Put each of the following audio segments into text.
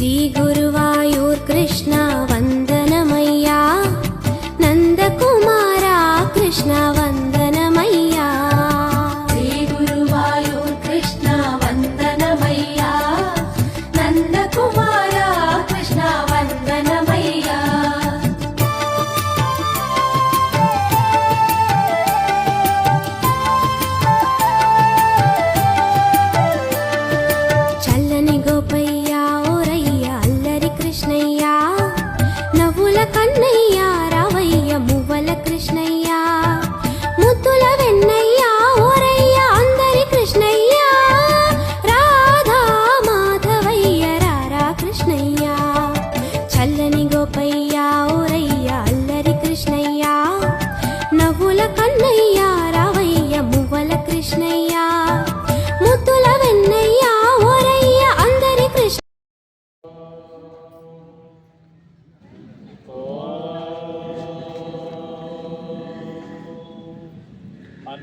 see కన్నయ్యా నవ్వుల కన్నయ్యా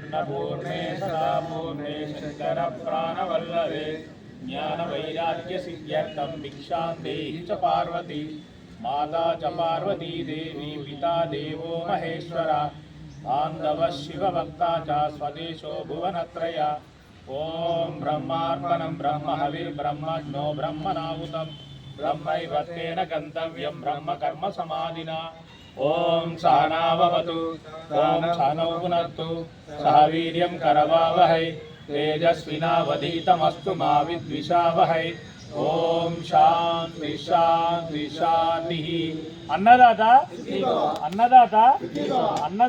अन्नपूर्णे सदा पूर्णे शङ्करप्राणवल्लभे ज्ञानवैराग्यसिद्ध्यर्थं भिक्षां देहि च पार्वती माता च पार्वती देवी पिता देवो महेश्वरा बान्धवः शिवभक्ता च स्वदेशो भुवनत्रय ॐ ब्रह्मार्पणं ब्रह्महविर्ब्रह्मज्ञो ब्रह्मणाहुतं ब्रह्मैव तेन गन्तव्यं ब्रह्मकर्मसमाधिना ॐ सहनाववतु ॐ सहनौ पुनत्तु सह वीर्यं करवावहै तेजस्विनावधीतमस्तु मा विद्विषावहै ఓం శాంతి శాంతి శాంతి అన్నదాత అన్నదాత అన్న